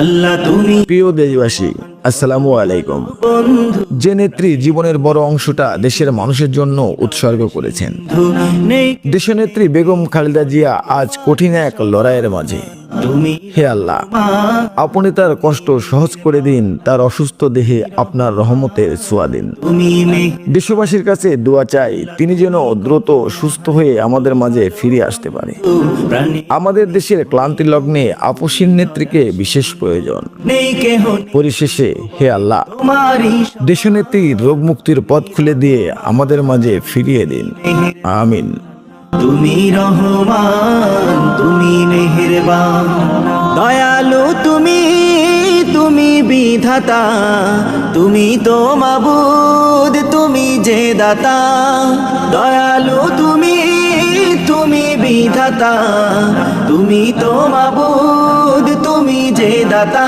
আল্লাহ তুমি প্রিয় দেশবাসী আসসালামু আলাইকুম। যে নেত্রী জীবনের বড় অংশটা দেশের মানুষের জন্য উৎসর্গ করেছেন। দেশনেত্রী বেগম খালেদা জিয়া আজ কঠিন এক লড়াইয়ের মাঝে। হে আল্লাহ। আপনি তার কষ্ট সহজ করে দিন তার অসুস্থ দেহে আপনার রহমতের ছোঁয়া দিন। দেশবাসীর কাছে দোয়া চাই তিনি যেন দ্রুত সুস্থ হয়ে আমাদের মাঝে ফিরে আসতে পারে। আমাদের দেশের ক্লান্তি লগ্নে আপসীন নেত্রীকে বিশেষ প্রয়োজন। পরিশেষে হে আল্লাহ দেশনেত্রী রোগ মুক্তির পথ খুলে দিয়ে আমাদের মাঝে ফিরিয়ে দিন। আমিন। তুমি রহমান তুমি মেহেরবান দয়ালু তুমি তুমি বিধাতা, তুমি তো মাবুদ, তুমি যে দাতা। দয়ালু তুমি তুমি বিধাতা, তুমি তো মাবুদ, তুমি যে দাতা।